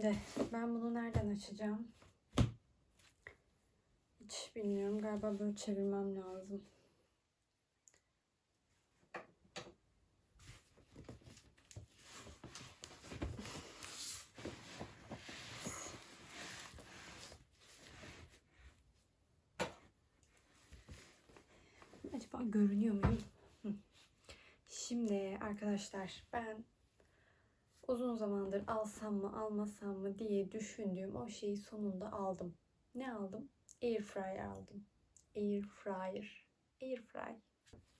Şimdi ben bunu nereden açacağım? Hiç bilmiyorum. Galiba böyle çevirmem lazım. Acaba görünüyor muyum? Şimdi arkadaşlar ben uzun zamandır alsam mı almasam mı diye düşündüğüm o şeyi sonunda aldım. Ne aldım? Air fryer aldım. Air fryer. Air fry.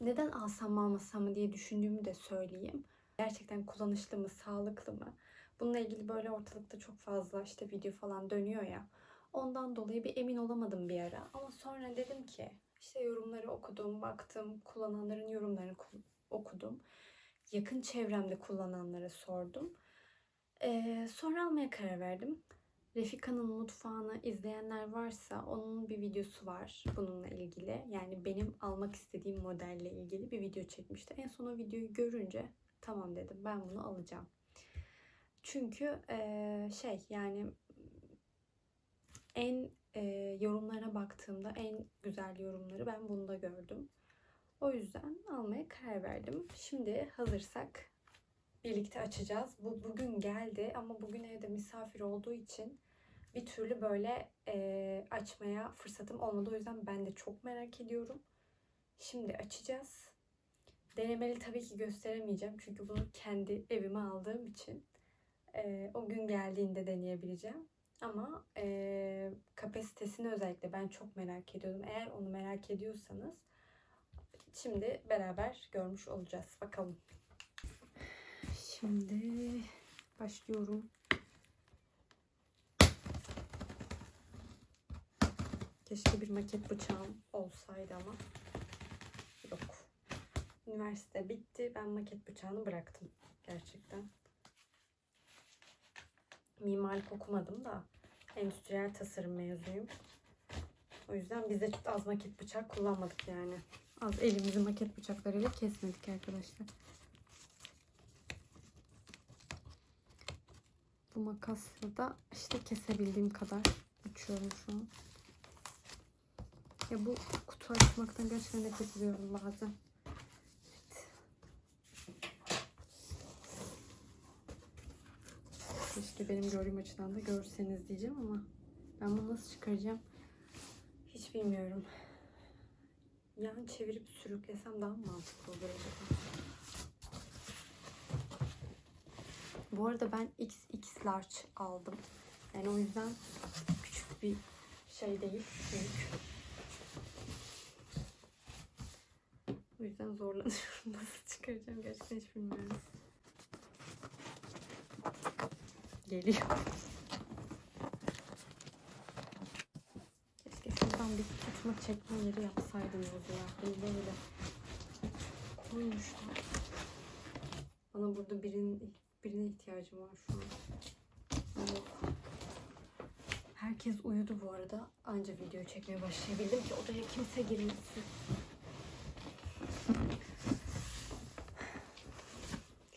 Neden alsam mı almasam mı diye düşündüğümü de söyleyeyim. Gerçekten kullanışlı mı, sağlıklı mı? Bununla ilgili böyle ortalıkta çok fazla işte video falan dönüyor ya. Ondan dolayı bir emin olamadım bir ara. Ama sonra dedim ki işte yorumları okudum, baktım, kullananların yorumlarını ku- okudum. Yakın çevremde kullananlara sordum. Ee, sonra almaya karar verdim. Refika'nın mutfağını izleyenler varsa onun bir videosu var bununla ilgili. Yani benim almak istediğim modelle ilgili bir video çekmişti. En son o videoyu görünce tamam dedim ben bunu alacağım. Çünkü eee, şey yani en eee, yorumlara baktığımda en güzel yorumları ben bunda gördüm. O yüzden almaya karar verdim. Şimdi hazırsak birlikte açacağız. Bu bugün geldi ama bugün evde misafir olduğu için bir türlü böyle eee, açmaya fırsatım olmadı. O yüzden ben de çok merak ediyorum. Şimdi açacağız. Denemeli tabii ki gösteremeyeceğim. Çünkü bunu kendi evime aldığım için eee, o gün geldiğinde deneyebileceğim. Ama eee, kapasitesini özellikle ben çok merak ediyordum. Eğer onu merak ediyorsanız şimdi beraber görmüş olacağız. Bakalım. Şimdi başlıyorum. Keşke bir maket bıçağım olsaydı ama yok. Üniversite bitti. Ben maket bıçağını bıraktım. Gerçekten. Mimarlık okumadım da endüstriyel tasarım mezunuyum. O yüzden biz de az maket bıçak kullanmadık yani. Az elimizi maket bıçaklarıyla kesmedik arkadaşlar. Bu makasla da işte kesebildiğim kadar açıyorum şu an. Ya bu kutu açmaktan gerçekten nefret ediyorum bazen. Keşke benim gördüğüm açıdan da görseniz diyeceğim ama ben bunu nasıl çıkaracağım hiç bilmiyorum. Yan çevirip sürüklesem daha mantıklı olur acaba? Bu arada ben XX large aldım. Yani o yüzden küçük bir şey değil. Büyük. O yüzden zorlanıyorum. Nasıl çıkaracağım gerçekten hiç bilmiyorum. Geliyor. Keşke şuradan bir tutma çekme yeri yapsaydınız ya. Böyle böyle. Koymuşlar. Bana burada birinin birine ihtiyacım var şu an. Yok. Herkes uyudu bu arada. Anca video çekmeye başlayabildim ki odaya kimse girmesin.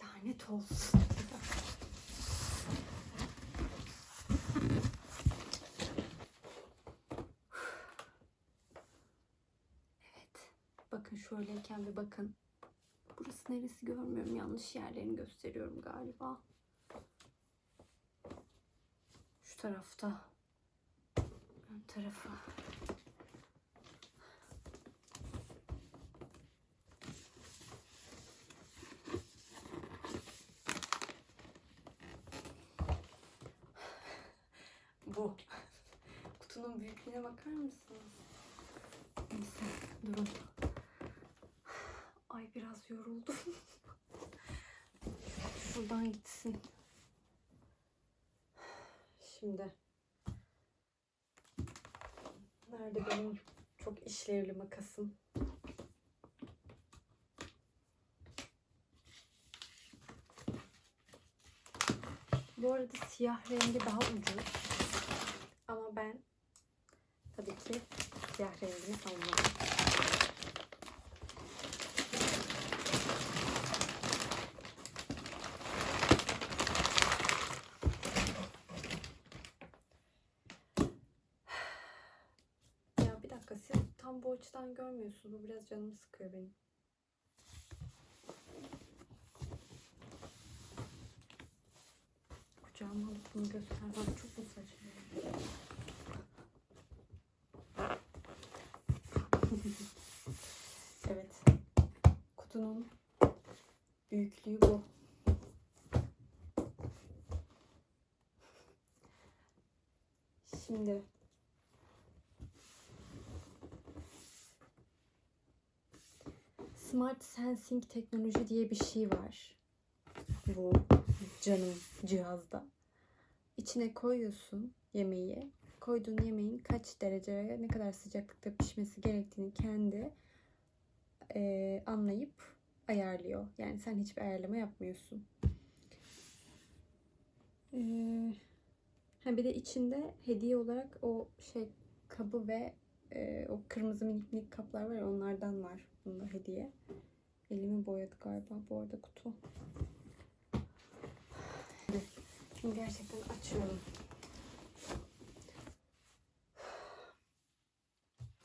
Lanet olsun. Evet. Bakın şöyleyken bir bakın. Burası neresi görmüyorum. Yanlış yerlerini gösteriyorum galiba. Şu tarafta. Ön tarafı. Bu. Kutunun büyüklüğüne bakar mısınız? Neyse durun. Ay biraz yoruldum. Şuradan gitsin. Şimdi. Nerede benim çok işlevli makasım? Bu arada siyah rengi daha ucuz. Ama ben tabii ki siyah rengini almadım. Bu açıdan görmüyorsunuz. Bu biraz canımı sıkıyor benim. Kucağıma alıp bunu göstermem çok mu saçma? evet. Kutunun büyüklüğü bu. Şimdi Smart Sensing teknoloji diye bir şey var. Bu canım cihazda. İçine koyuyorsun yemeği. Koyduğun yemeğin kaç dereceye ne kadar sıcaklıkta pişmesi gerektiğini kendi eee, anlayıp ayarlıyor. Yani sen hiçbir ayarlama yapmıyorsun. Eee, ha bir de içinde hediye olarak o şey kabı ve eee, o kırmızı minik minik kaplar var ya onlardan var bunda hediye. Elimi boyadı galiba bu arada kutu. Şimdi gerçekten açıyorum.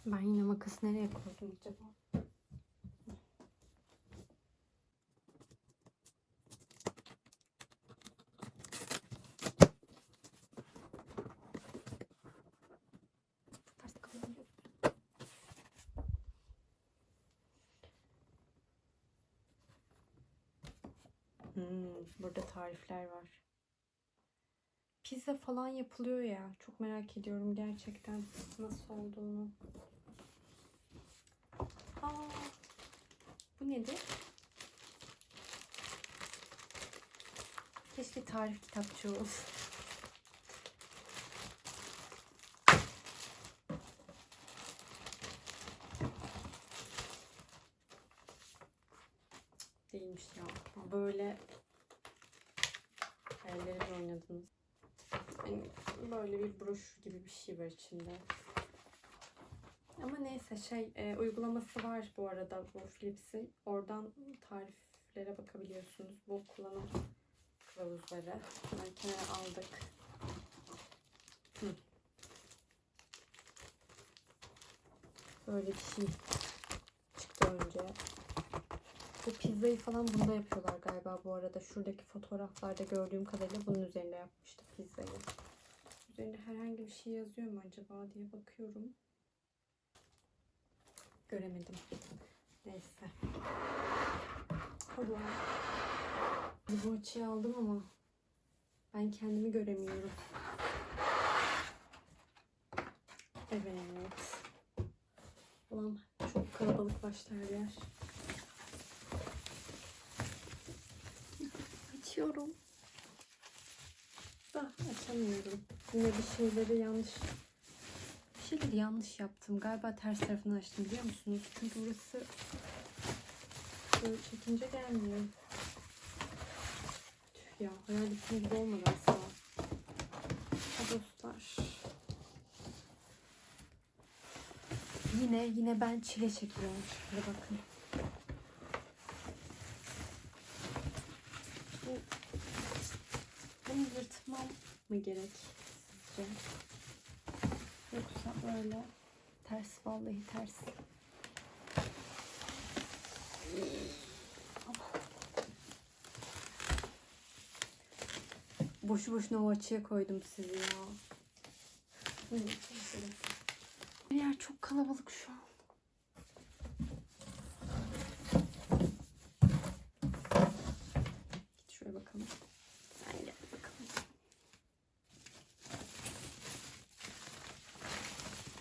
Ben yine makası nereye koydum acaba? Ters kapanıyor. Hmm, burada tarifler var. Pizza falan yapılıyor ya. Çok merak ediyorum gerçekten nasıl olduğunu. Aa, bu nedir? Keşke tarif kitapçığı olsun. Değilmiş ya. Böyle oynadınız. Yani böyle bir broşür gibi bir şey var içinde. Ama neyse şey e, uygulaması var bu arada bu Philips'in. Oradan tariflere bakabiliyorsunuz. Bu kullanım kılavuzları. Hemen kenara aldık. Hı. Böyle bir şey çıktı önce. Bu pizzayı falan bunda yapıyorlar galiba bu arada. Şuradaki fotoğraflarda gördüğüm kadarıyla bunun üzerinde yapmıştı pizzayı. Üzerinde herhangi bir şey yazıyor mu acaba diye bakıyorum. Göremedim. Neyse. Allah. Bu açıyı aldım ama ben kendimi göremiyorum. Evet. Ulan çok kalabalık başlar yer. Açıyorum. Ah, açamıyorum. Yine bir şeyleri yanlış bir şeyleri yanlış yaptım. Galiba ters tarafını açtım biliyor musunuz? Çünkü burası böyle çekince gelmiyor. Tüh ya hayal ettiğim gibi olmadı aslında. Ha dostlar. Yine yine ben çile çekiyorum. Şöyle bakın. Bu bunu yırtmam mı gerek sizce? Yoksa böyle ters vallahi ters. Boşu boşuna o açıya koydum sizi ya. Her yer çok kalabalık şu an. Git şuraya bakalım. Sen gel bakalım.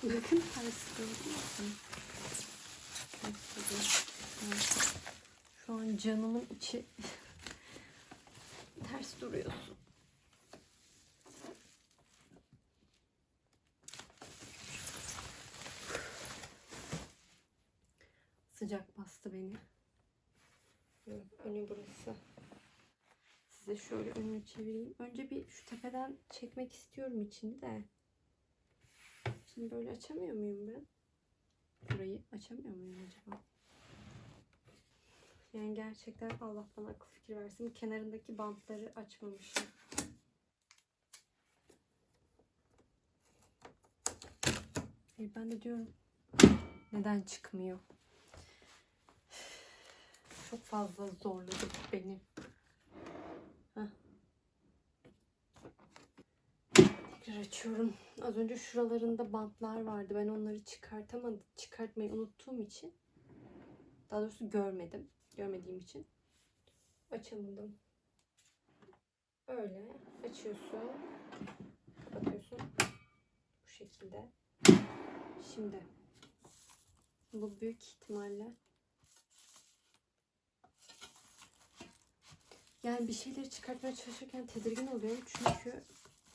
Bakın ters gördün. Şu an canımın içi ters duruyorsun. Sıcak bastı beni. Önü burası. Size şöyle önünü çevireyim. Önce bir şu tepeden çekmek istiyorum içini de. Şimdi böyle açamıyor muyum ben? Burayı açamıyor muyum acaba? Yani gerçekten Allah bana akıl fikir versin. Kenarındaki bantları açmamışım. Hayır, ben de diyorum Neden çıkmıyor? Çok fazla zorladı beni. Açıyorum. Az önce şuralarında bantlar vardı. Ben onları çıkartamadım. Çıkartmayı unuttuğum için. Daha doğrusu görmedim. Görmediğim için. Açamadım. Böyle açıyorsun. Kapatıyorsun. Bu şekilde. Şimdi bu büyük ihtimalle yani bir şeyleri çıkartmaya çalışırken tedirgin oluyorum çünkü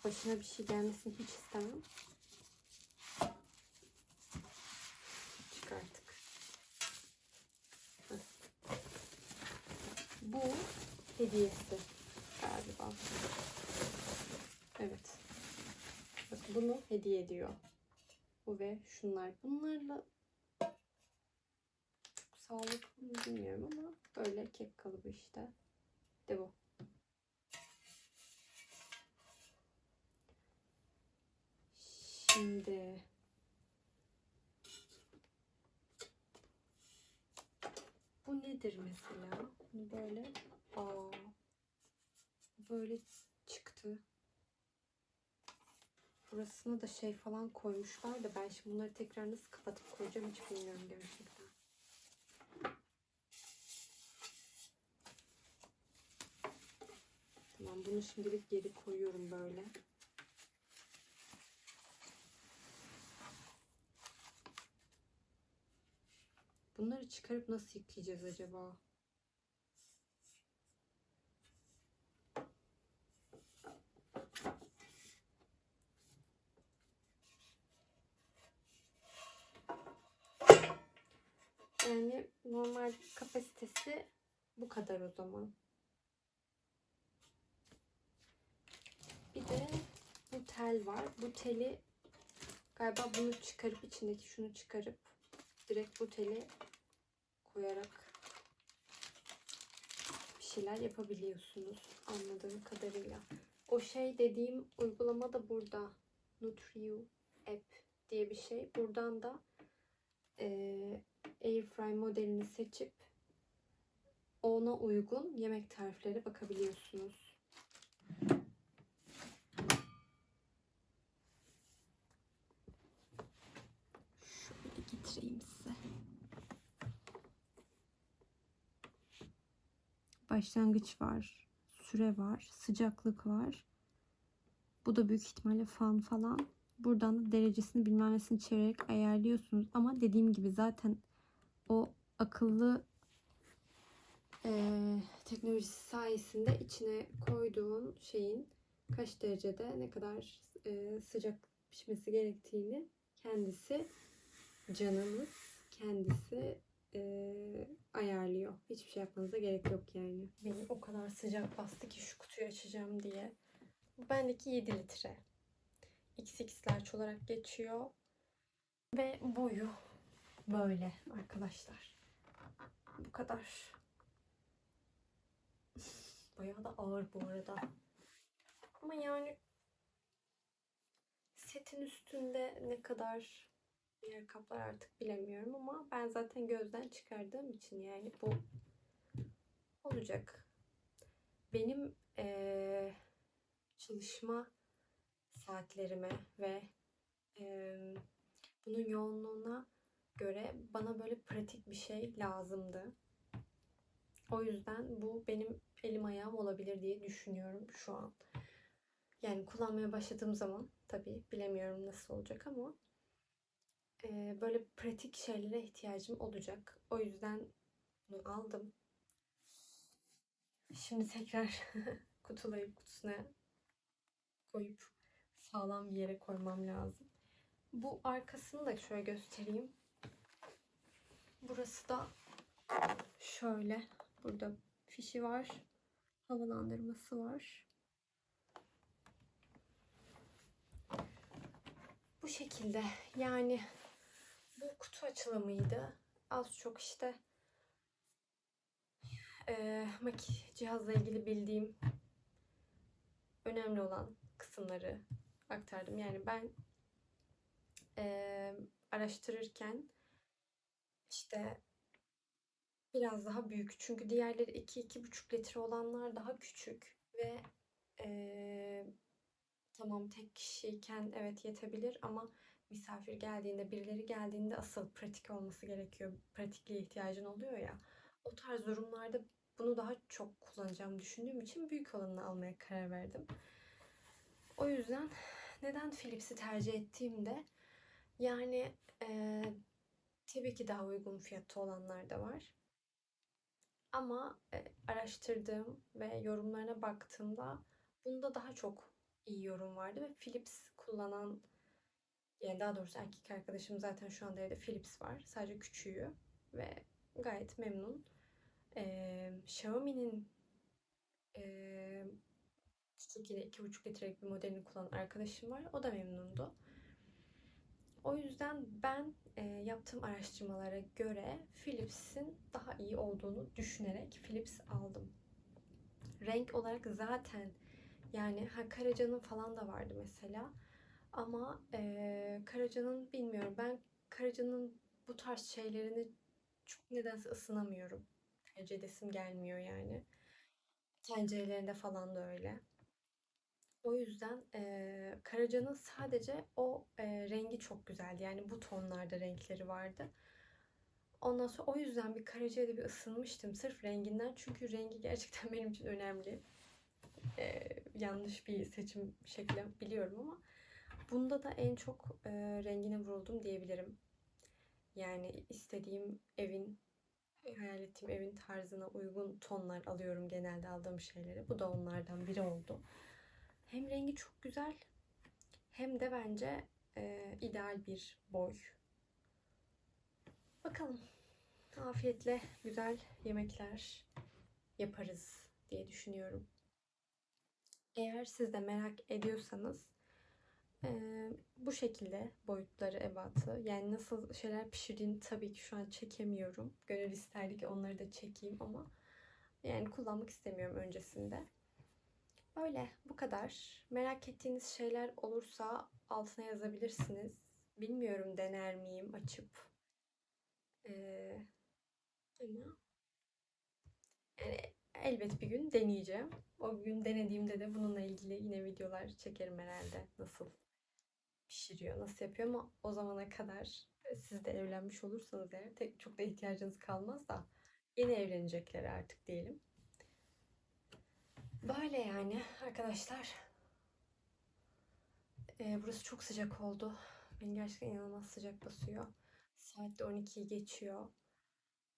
başına bir şey gelmesini hiç istemem. Çıkarttık. Bu hediyesi galiba. Evet. Bak bunu hediye ediyor. Bu ve şunlar. Bunlarla sağlıklı mı bilmiyorum ama böyle kek kalıbı işte. De bu. Şimdi bu nedir mesela? Böyle aa böyle çıktı. Burasına da şey falan koymuşlar da ben şimdi bunları tekrar nasıl kapatıp koyacağım hiç bilmiyorum gerçekten. Tamam bunu şimdilik geri koyuyorum böyle. Bunları çıkarıp nasıl yıkayacağız acaba? Yani normal kapasitesi bu kadar o zaman. Bir de bu tel var. Bu teli galiba bunu çıkarıp içindeki şunu çıkarıp direkt bu teli koyarak bir şeyler yapabiliyorsunuz anladığım kadarıyla. O şey dediğim uygulama da burada. Nutriu app diye bir şey. Buradan da eee Airfry modelini seçip ona uygun yemek tarifleri bakabiliyorsunuz. Şöyle getireyim size. Başlangıç var, süre var, sıcaklık var. Bu da büyük ihtimalle fan falan. Buradan da derecesini bilmem nesini çevirerek ayarlıyorsunuz. Ama dediğim gibi zaten o akıllı eee, teknolojisi sayesinde içine koyduğun şeyin kaç derecede ne kadar eee, sıcak pişmesi gerektiğini kendisi canımız kendisi. Hiçbir şey yapmanıza gerek yok yani. Beni o kadar sıcak bastı ki şu kutuyu açacağım diye. Bu bendeki 7 litre. XX large olarak geçiyor. Ve boyu böyle arkadaşlar. Bu kadar. Bayağı da ağır bu arada. Ama yani setin üstünde ne kadar yer kaplar artık bilemiyorum ama ben zaten gözden çıkardığım için yani bu olacak. Benim eee, çalışma saatlerime ve eee, bunun yoğunluğuna göre bana böyle pratik bir şey lazımdı. O yüzden bu benim elim ayağım olabilir diye düşünüyorum şu an. Yani kullanmaya başladığım zaman tabii bilemiyorum nasıl olacak ama eee, böyle pratik şeylere ihtiyacım olacak. O yüzden bunu aldım. Şimdi tekrar kutulayıp kutusuna koyup sağlam bir yere koymam lazım. Bu arkasını da şöyle göstereyim. Burası da şöyle. Burada fişi var. Havalandırması var. Bu şekilde. Yani bu kutu açılımıydı. Az çok işte maki cihazla ilgili bildiğim önemli olan kısımları aktardım. Yani ben eee, araştırırken işte biraz daha büyük. Çünkü diğerleri 2-2,5 litre olanlar daha küçük ve eee, tamam tek kişiyken evet yetebilir ama misafir geldiğinde, birileri geldiğinde asıl pratik olması gerekiyor. Pratikliğe ihtiyacın oluyor ya. O tarz durumlarda bunu daha çok kullanacağımı düşündüğüm için büyük olanını almaya karar verdim. O yüzden neden Philips'i tercih ettiğimde yani eee, tabii ki daha uygun fiyatlı olanlar da var. Ama e, araştırdığım ve yorumlarına baktığımda bunda daha çok iyi yorum vardı ve Philips kullanan yani daha doğrusu erkek arkadaşım zaten şu anda evde Philips var. Sadece küçüğü ve gayet memnun. Ee, Xiaomi'nin e, yine 2,5 litrelik bir modelini kullanan arkadaşım var. O da memnundu. O yüzden ben e, yaptığım araştırmalara göre Philips'in daha iyi olduğunu düşünerek Philips aldım. Renk olarak zaten yani ha Karaca'nın falan da vardı mesela. Ama e, Karaca'nın bilmiyorum ben Karaca'nın bu tarz şeylerini çok nedense ısınamıyorum. Tercih gelmiyor yani. Tencerelerinde falan da öyle. O yüzden e, Karaca'nın sadece o e, rengi çok güzeldi. Yani bu tonlarda renkleri vardı. Ondan sonra o yüzden bir Karaca'ya da bir ısınmıştım. Sırf renginden. Çünkü rengi gerçekten benim için önemli. E, yanlış bir seçim şekli biliyorum ama bunda da en çok e, rengine vuruldum diyebilirim. Yani istediğim evin hayal ettiğim evin tarzına uygun tonlar alıyorum genelde aldığım şeyleri. Bu da onlardan biri oldu. Hem rengi çok güzel hem de bence e, ideal bir boy. Bakalım. Afiyetle güzel yemekler yaparız diye düşünüyorum. Eğer siz de merak ediyorsanız e, bu şekilde boyutları ebatı yani nasıl şeyler pişirdiğini tabii ki şu an çekemiyorum. Gönül isterdi ki onları da çekeyim ama yani kullanmak istemiyorum öncesinde. Öyle bu kadar. Merak ettiğiniz şeyler olursa altına yazabilirsiniz. Bilmiyorum dener miyim açıp. Ee, ama yani elbet bir gün deneyeceğim. O gün denediğimde de bununla ilgili yine videolar çekerim herhalde. Nasıl pişiriyor, nasıl yapıyor ama o zamana kadar siz de evlenmiş olursanız eğer tek, çok da ihtiyacınız kalmaz da yeni evlenecekler artık diyelim. Böyle yani arkadaşlar. Ee, burası çok sıcak oldu. Beni gerçekten inanılmaz sıcak basıyor. Saat de 12'yi geçiyor.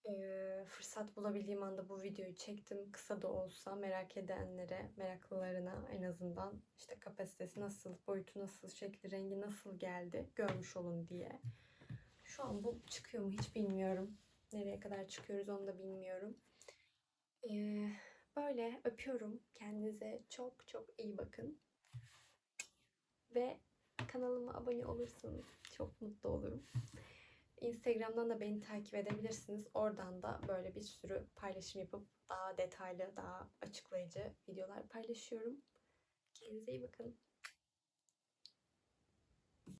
Ee, fırsat bulabildiğim anda bu videoyu çektim. Kısa da olsa merak edenlere, meraklılarına en azından işte kapasitesi nasıl, boyutu nasıl, şekli, rengi nasıl geldi görmüş olun diye. Şu an bu çıkıyor mu hiç bilmiyorum. Nereye kadar çıkıyoruz onu da bilmiyorum. Ee, Böyle öpüyorum. Kendinize çok çok iyi bakın. Ve kanalıma abone olursanız çok mutlu olurum. Instagram'dan da beni takip edebilirsiniz. Oradan da böyle bir sürü paylaşım yapıp daha detaylı, daha açıklayıcı videolar paylaşıyorum. Kendinize iyi bakın.